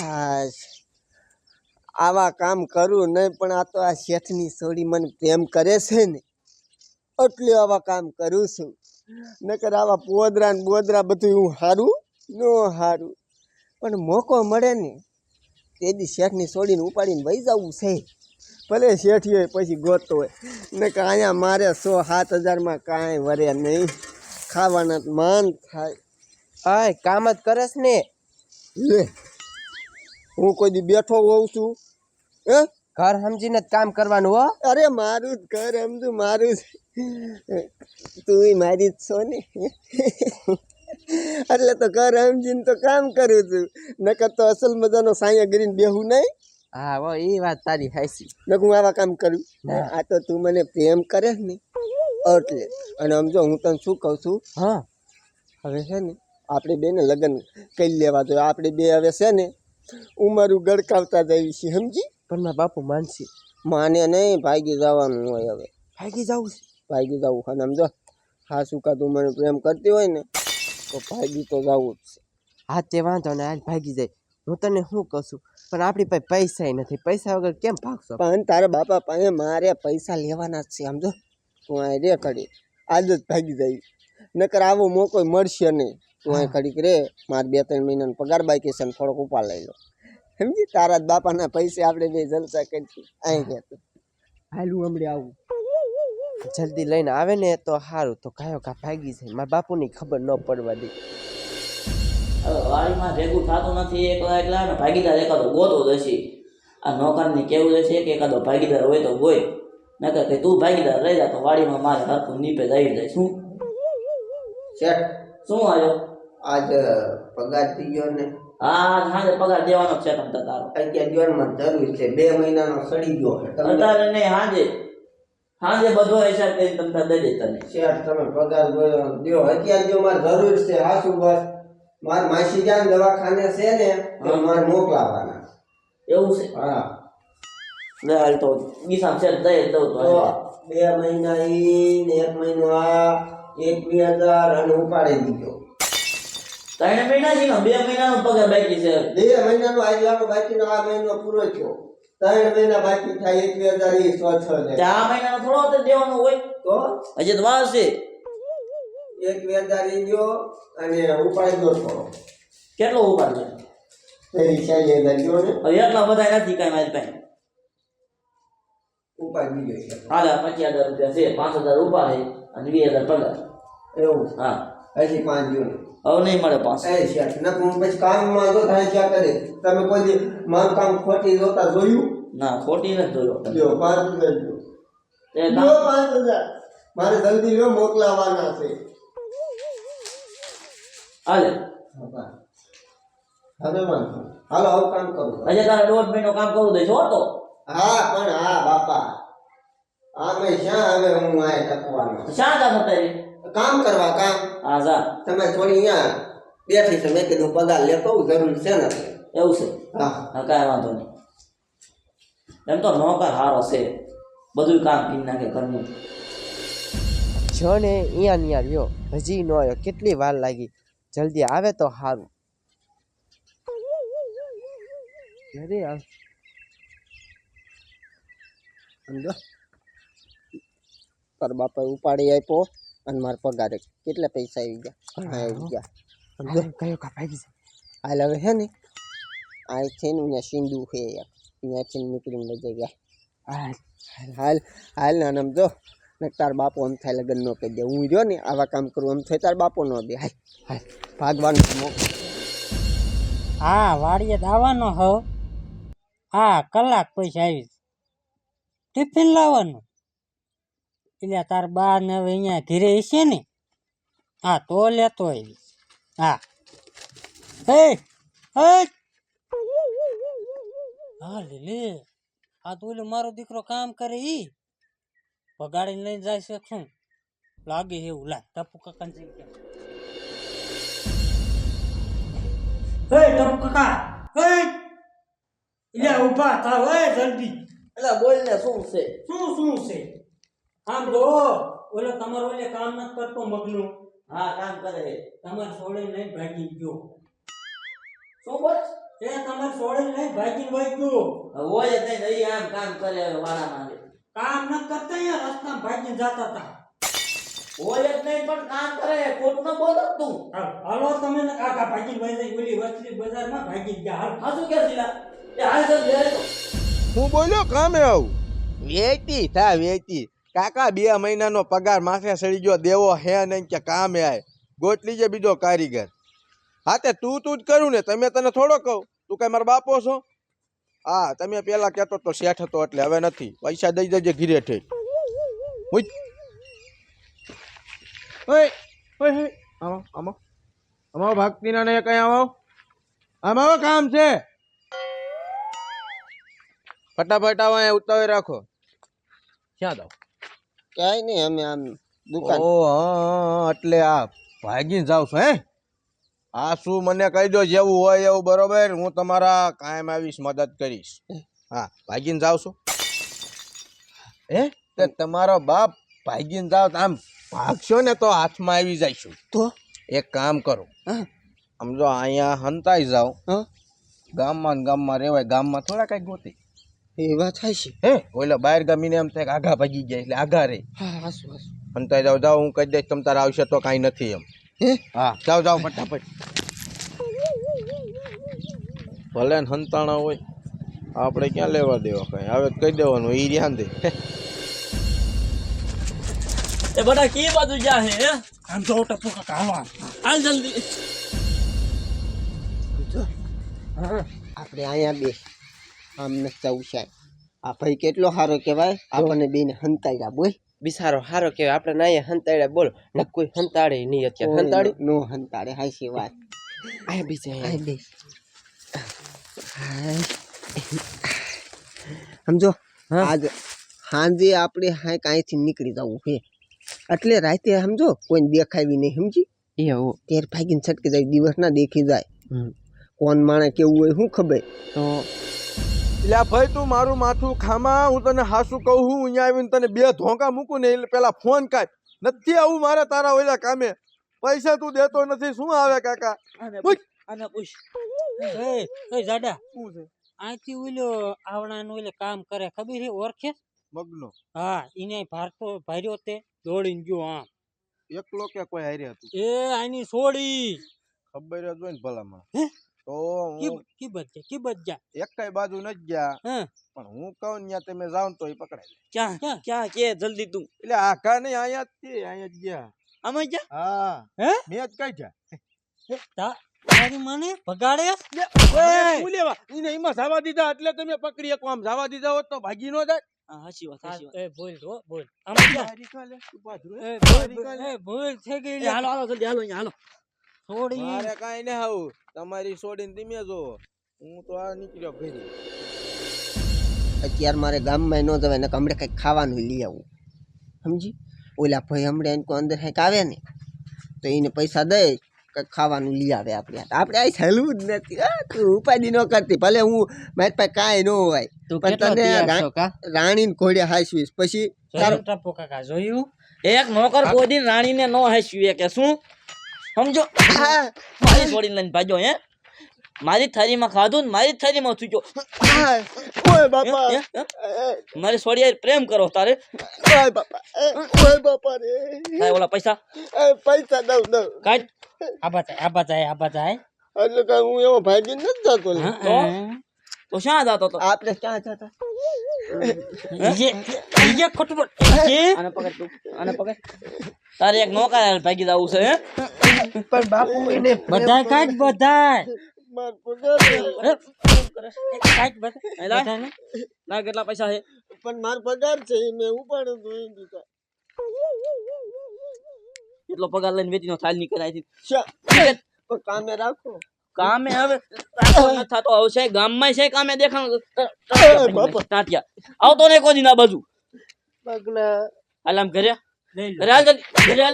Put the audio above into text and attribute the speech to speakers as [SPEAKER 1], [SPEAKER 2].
[SPEAKER 1] હાશ આવા કામ કરું નહીં પણ આ તો આ શેઠની છોડી મને પ્રેમ કરે છે ને એટલે આવા કામ કરું છું. નકર આવા પોદરા ને બોદરા બધું હું હારું ન હારું. પણ મોકો મળે ને તે દી શેઠની છોડીને ઉપાડીને વહી જવું છે. ભલે શેઠી હોય પછી ગોતો હોય. નકર અહીંયા મારે સો સાત હજારમાં કાંઈ વરે નહીં. ખાવાના માન થાય.
[SPEAKER 2] આય કામ જ કરસ ને.
[SPEAKER 1] લે. હું કોઈ દી બેઠો હોઉં છું. હે?
[SPEAKER 2] ઘર સમજીને જ કામ કરવાનું હો.
[SPEAKER 1] અરે મારું જ ઘર સમજુ મારું જ. તું મારી જ છો ને. એટલે તો ઘર સમજીને તો કામ કરું છું. નકર તો અસલ મજાનો સાયા ગરીને બેહું નહીં.
[SPEAKER 2] હા હો એ વાત તારી હાસી
[SPEAKER 1] નકર હું આવા કામ કરું. આ તો તું મને પ્રેમ કરે ને. એટલે અને સમજો હું તને શું કહું છું?
[SPEAKER 2] હા.
[SPEAKER 1] હવે છે ને આપણે બેને લગ્ન કરી લેવા જોઈએ. આપણે બે હવે છે ને ઉંમરું ગડકાવતા જઈએ છીએ સમજી?
[SPEAKER 2] પણ મારા બાપુ માનસી
[SPEAKER 1] માને નહીં ભાગી જવાનું હોય હવે.
[SPEAKER 2] ભાગી જવું છે?
[SPEAKER 1] ભાગી જવું અને સમજો હા શું કા તું મને પ્રેમ કરતી હોય ને તો ભાગી તો જવું જ છે.
[SPEAKER 2] હા તે વાંધો ને આજ ભાગી જાય. હું તને શું કહું છું? પણ આપણી પાસે પૈસા નથી. પૈસા વગર કેમ ભાગશો?
[SPEAKER 1] પણ તારા બાપા પાસે મારે પૈસા લેવાના જ છે સમજો તું આ રે કરી આજ જ ભાગી જાય. નકર આવો મોકો મળશે નહીં. તું અહીં ખડીક રે મારે બે ત્રણ મહિનાનો પગાર બાકી છે ને થોડોક ઉપાડ લઈ લો. સમજી? તારા જ બાપાના પૈસે આપણે બે જલસા કરીશું. અહીં કે હાલું હમણે આવું.
[SPEAKER 2] જલ્દી લઈને આવે ને તો સારું તો કાયો કા ભાગી જાય. મારા બાપુની ખબર ન પડવા દે.
[SPEAKER 3] હવે વાડીમાં ભેગું થતું નથી એકલા એકલા ને ભાગીદાર એકાદો ગોતો જશે. આ નોકરને કેવું છે કે એકાદો ભાગીદાર હોય તો હોય નકર કે તું ભાગીદાર રહી જા તો વાડીમાં મારે હરખું નીપે જઈ જાય. શું?
[SPEAKER 1] શેઠ
[SPEAKER 3] શું આવ્યો
[SPEAKER 1] આજ પગાર થઈ ગયો ને.
[SPEAKER 3] હા સાંજે પગાર દેવાનો છે તમ તારો.
[SPEAKER 1] અત્યારે જીવનમાં જરૂર છે. બે મહિનાનો સડી ગયો
[SPEAKER 3] અત્યારે નહીં હાજે. હાજે બધો હિસાબ કરીને તમને દઈ દે તને.
[SPEAKER 1] શેઠ તમે પગાર દો અત્યારે જો મારે જરૂર છે. હા શું બસ. માર માસી જાન દવાખાને છે ને મારે મોકલાવાના
[SPEAKER 3] એવું છે?
[SPEAKER 1] હા.
[SPEAKER 3] લે હાલ તો ગીસામ છે દઈ દઉં તો.
[SPEAKER 1] તો બે મહિના ઈ ને એક મહિનો આ. એક બે હજાર અને ઉપાડી દીધો.
[SPEAKER 3] ત્રણ મહિના છે ને બે મહિનાનો પગાર બાકી છે.
[SPEAKER 1] બે મહિનાનો બાકી બાકીનો આ મહિનો પૂરો થયો. ત્રણ મહિના બાકી થાય એક બે હજાર એ સો છ
[SPEAKER 3] આ મહિનાનો થોડો તો દેવાનો હોય.
[SPEAKER 1] તો?
[SPEAKER 3] હજી તો વાર છે.
[SPEAKER 1] એક બે હજાર એ ગયો અને ઉપાડી દો થોડો.
[SPEAKER 3] કેટલો ઉપાડ છે
[SPEAKER 1] તેરી ચાલી હજાર ગયો ને.
[SPEAKER 3] હવે એટલા બધા નથી કાંઈ મારી પાસે.
[SPEAKER 1] ઉપાડી ગયો છે.
[SPEAKER 3] હાલે પચીસ હજાર રૂપિયા છે પાંચ હજાર ઉપાડે. અને બે હજાર પગાર
[SPEAKER 1] એવું
[SPEAKER 3] હા.
[SPEAKER 1] હજી પાંચ દ્યો
[SPEAKER 3] હવે નહીં મળે પાંચ
[SPEAKER 1] એ શેઠ નકર હું પછી કામમાં જો થાય ક્યાં કરે. તમે કોઈ મારું કામ ખોટી જોતા જોયું?
[SPEAKER 3] ના ખોટી નથી જોયો
[SPEAKER 1] જો પાંચ હજાર
[SPEAKER 3] જો.
[SPEAKER 1] પાંચ હજાર. મારે જલ્દી લ્યો મોકલાવાના છે.
[SPEAKER 3] હાલે.
[SPEAKER 1] હવે વાંધો હાલો આવું કામ કરું.
[SPEAKER 3] હજી તારે દોઢ મહિનો કામ કરવું દઈશ હો તો.
[SPEAKER 1] હા પણ હા બાપા. આમે શ્યાં હવે હું આ ટકવાનો
[SPEAKER 3] શા જા તારે
[SPEAKER 1] કામ કરવા કામ.
[SPEAKER 3] હા જા.
[SPEAKER 1] તમે થોડી અહીંયા બેઠી છે મેં કીધું પગાર લેતો જરૂર છે ને?
[SPEAKER 3] એવું છે?
[SPEAKER 1] હા.
[SPEAKER 3] હા કાંઈ વાંધો નહીં. એમ તો નોકર હારો છે. બધું કામ પીન નાખે કરવું
[SPEAKER 2] જો ને અહીંયા નિયા રહ્યો. હજી ન આવ્યો. કેટલી વાર લાગી? જલ્દી આવે તો સારું ઘરે આવ.
[SPEAKER 1] સમજો તાર બાપા ઉપાડી આપ્યો અને મારા પગારે કેટલા પૈસા આવી ગયા? ઘણા આવી ગયા.
[SPEAKER 2] કયો કપાઈ ભાગી જાય
[SPEAKER 1] હાલ હવે છે ને આ છે ને અહીંયા સિંધુ છે અહીંયા છે નીકળીને લઈ ગયા
[SPEAKER 2] હા
[SPEAKER 1] હાલ હાલ ના આમ જો ને તાર બાપો આમ થાય લગ્ન ન કહી દે. હું જો ને આવા કામ કરું આમ થાય તાર બાપો ન દે. હાલ હાલ. ભાગવાનું
[SPEAKER 4] હા વાડીએ દાવાનો હો હા કલાક પૈસા આવી ટિફિન લાવવાનું. એટલે તાર બા ને હવે અહીંયા ઘરે હશે ને? હા તો લેતો આવીશ. હા. હે હે. લે લે. આ તો ઓલો મારો દીકરો કામ કરે ઈ. પગાડીને લઈને જાય છે શું? લાગે એવું લા ટપુ કાકાને જઈ કે હે ટપુ કાકા. હે. એટલે ઊભા થાવ હે જલ્દી.
[SPEAKER 3] એટલે બોલ શું છે?
[SPEAKER 4] શું શું છે? આમ જો ઓલો તમારો ઓલે કામ ન કરતો મગનું?
[SPEAKER 3] હા કામ કરે.
[SPEAKER 4] તમાર છોડે નહીં ભાગી ગયો.
[SPEAKER 3] શું બોલ?
[SPEAKER 4] એ તમાર છોડીને લઈ ભાગી વહી ગયો.
[SPEAKER 3] હોય તે નહીં આમ કામ કરે વાળા માંગે
[SPEAKER 4] કામ ન કરતા યાર રસ્તામાં ભાગી જતા હતા.
[SPEAKER 3] હોય જ નહીં પણ કામ કરે. ખોટું ન બોલો તું.
[SPEAKER 4] હાલ, તમે ને કાકા ભાગી ભાઈ જાય ઓલી વસ્તી બજારમાં ભાગી ગયા. હાલ.
[SPEAKER 3] હા શું કે શીલા? એ હાલ તો
[SPEAKER 5] હું બોલ્યો કામે આવું? વેતી થા વેચી. કાકા બે મહિનાનો પગાર માથે સડી ગયો દેવો હે નહીં કે કામે આય. ગોટલી જે બીજો કારીગર. હા તે તું તું જ કરું ને તમે તને થોડો કહું. તું કઈ મારા બાપો છો? હા તમે પેલા કહેતો તો શેઠ હતો એટલે હવે નથી. પૈસા દઈ દેજે ઘીરે ઠેક આવો આવો. આવો ભક્તિના ને કઈ આવો. આમાં કામ છે. ફટાફટ આવો અહીંયા ઉતાવળ રાખો. ક્યાં જાવ
[SPEAKER 1] ક્યાંય નહીં અમે આમ દુકાન.
[SPEAKER 5] ઓ હા એટલે આ ભાગીને જાવ છો હે? આ શું મને કહી દો જેવું હોય એવું બરોબર હું તમારા કાયમ આવીશ મદદ કરીશ. હા? ભાગીને જાવ છો. હે? તે તમારો બાપ ભાગીને જાવ તો આમ ભાગશો ને તો હાથમાં આવી જઈશું.
[SPEAKER 1] તો?
[SPEAKER 5] એક કામ કરો. સમજો અહીંયા હંતાઈ
[SPEAKER 1] જાઓ.
[SPEAKER 5] ગામમાં ને ગામમાં રહેવાય ગામમાં થોડા કઈ ગોતી.
[SPEAKER 1] એ વાત થાય છે.
[SPEAKER 5] હે? ઓલા બહાર ગામીને એમ થાય કે આઘા ભાગી ગયા એટલે આઘા રે.
[SPEAKER 1] હા હાસુ હાસુ.
[SPEAKER 5] હંતાઈ જાવ જાવ હું કહી દઈશ તમ તારે આવશે તો કાંઈ નથી એમ.
[SPEAKER 1] હે?
[SPEAKER 5] હા જાવ જાવ ફટાફટ. ભલે ને હંતાણા હોય આપણે ક્યાં લેવા દેવા કઈ? હવે તો કહી દેવાનું ઈ રહ્યા દે
[SPEAKER 3] એ બધા કી બાજુ જા હે?
[SPEAKER 4] આમ જો ટપુ કાકા હાલો
[SPEAKER 3] હાલ. જલ્દી.
[SPEAKER 1] આપણે અહીંયા બે આમ ન છે આ ભાઈ કેટલો સારો કહેવાય? આપણને બેને હંતાડ્યા બોલ.
[SPEAKER 2] બિસારો સારો કહેવાય. આપણે ના અહીંયા હંતાડ્યા બોલ. ન કોઈ હંતાડે નહીં અત્યારે. હંતાડે?
[SPEAKER 1] નો હંતાડે હાચી વાત.
[SPEAKER 2] આ બીજે
[SPEAKER 1] આય બે. સમજો?
[SPEAKER 2] હા.
[SPEAKER 1] આજ સાંજે આપણે હા કાંઈથી નીકળી જવું છે. એટલે રાતે સમજો કોઈ દેખાવી નહીં સમજી?
[SPEAKER 2] એવું
[SPEAKER 1] ત્યારે ભાગીને છટકી જાય દિવસ ના દેખી જાય. કોણ માણે કેવું હોય શું ખબર?
[SPEAKER 2] તો
[SPEAKER 5] એટલે આ ભાઈ તું મારું માથું ખામા હું તને હાસું કહું હું અહીંયા આવીને તને બે ધોકા મૂકું ને એટલે પેલા ફોન કાઢ. નથી આવું મારે તારા ઓલા કામે. પૈસા તું દેતો નથી શું આવે કાકા? અને
[SPEAKER 3] પૂછ.
[SPEAKER 4] એ એ જાડા
[SPEAKER 5] શું છે?
[SPEAKER 4] અહીંથી ઓલો આવડાનું ઓલે કામ કરે ખબર છે ઓળખે?
[SPEAKER 5] મગનો.
[SPEAKER 4] હા એને ભારતો ભાર્યો તે દોડીને ગયો આમ.
[SPEAKER 5] એકલો કે કોઈ હારે હતું
[SPEAKER 4] એ આની છોડી
[SPEAKER 5] ખબર જ હોય ને ભલામાં
[SPEAKER 4] હે?
[SPEAKER 5] તો
[SPEAKER 4] કી
[SPEAKER 5] હું
[SPEAKER 4] કી બચ્ચા કી
[SPEAKER 5] એક કઈ બાજુ ન ગયા પણ હું કહું ત્યાં તમે જાવ તો એ પકડાય
[SPEAKER 3] ક્યાં
[SPEAKER 4] ક્યાં?
[SPEAKER 3] ક્યાં કે જલ્દી તું.
[SPEAKER 5] એટલે આખા નહીં અહીંયા જ છે અહીંયા જ ગયા.
[SPEAKER 3] આમાં ગયા
[SPEAKER 5] હા.
[SPEAKER 4] હે?
[SPEAKER 5] મેં જ કઈ
[SPEAKER 4] ગયા તારી મને ભગાડે?
[SPEAKER 5] શું લેવા? ઈને એમાં જવા દીધા એટલે તમે પકડી આમ જવા દીધા હોત તો ભાગી નો જાય.
[SPEAKER 3] હાચી વાત હાચી વાત.
[SPEAKER 4] એ બોલ હો બોલ આમાં જા. ભૂલ થઈ ગઈ
[SPEAKER 3] હાલો હાલો જલ્દી હાલો અહીંયા હાલો.
[SPEAKER 4] છોડી.
[SPEAKER 5] મારે કાંઈ ને આવું. તમારી છોડીને તમે જો. હું તો આ નીકળ્યો ઘરે.
[SPEAKER 1] અત્યારે મારે ગામમાં ન જવાય ને હમણાં કંઈક ખાવાનું લઈ આવું. સમજી? ઓલા ભાઈ હમણાં એને કોઈ અંદર કંઈક આવે ને તો એને પૈસા દે કંઈક ખાવાનું લઈ આવે આપણે. આપણે આ સહેલું જ નથી. તું ઉપાધિ ન કરતી. ભલે હું મારી પાસે કાંઈ ન હોય. પણ તને રાણીને ઘોડે હાંસવીશ. પછી
[SPEAKER 4] જોયું ટપુ કાકા જોયું?
[SPEAKER 3] એક નોકર કોઈ દિન રાણીને નો હાસ્યું કે શું? સમજો?
[SPEAKER 1] હા,
[SPEAKER 3] મારી છોડીને લઈને ભાજો હે? મારી થાળીમાં ખાધું ને મારી થાળીમાં થૂક્યો.
[SPEAKER 1] ઓય બાપા?
[SPEAKER 3] મારી છોડી હારે પ્રેમ કરો તારે.
[SPEAKER 1] ઓય બાપા. ઓય બાપા રે.
[SPEAKER 3] તારે ઓલા પૈસા?
[SPEAKER 1] એ, પૈસા દઉં દઉં.
[SPEAKER 3] કાઢ
[SPEAKER 4] આ બતાય આ બતાય આ બતાય
[SPEAKER 1] એટલે કાંઈ હું એવો ભાગી નથી જતો લે.
[SPEAKER 3] તો તો શ્યાં જાતો તો
[SPEAKER 1] આપણે ક્યાં જતા
[SPEAKER 4] ઈજે ઈજે ખોટું બોલ ઈજે
[SPEAKER 3] આને પકડ તું આને પકડ તારે એક નોકર હારે ભાગી જવું છે હે
[SPEAKER 1] પણ બાપુ એને
[SPEAKER 4] બધાય કાઢ બધાય
[SPEAKER 1] માર પગાર છે.
[SPEAKER 4] એ, કાઢ બધાય
[SPEAKER 3] એ લાય.
[SPEAKER 4] બધાયને.
[SPEAKER 3] ના કેટલા પૈસા છે
[SPEAKER 1] પણ માર પગાર છે એ મેં ઉપાડ્યો તો એ દીધા
[SPEAKER 3] એટલો પગાર લઈને વેચીનો થાળ નીકળ આઈ
[SPEAKER 1] શા પણ કામે રાખો
[SPEAKER 3] કામે હવે થાતો છે ગામમાં છે કામે દેખાણ તાટિયા આવતો ને કોઈ ના બાજુ
[SPEAKER 1] પગલા
[SPEAKER 3] આલામ આમ ઘરે
[SPEAKER 4] લઈ લો
[SPEAKER 3] ઘરે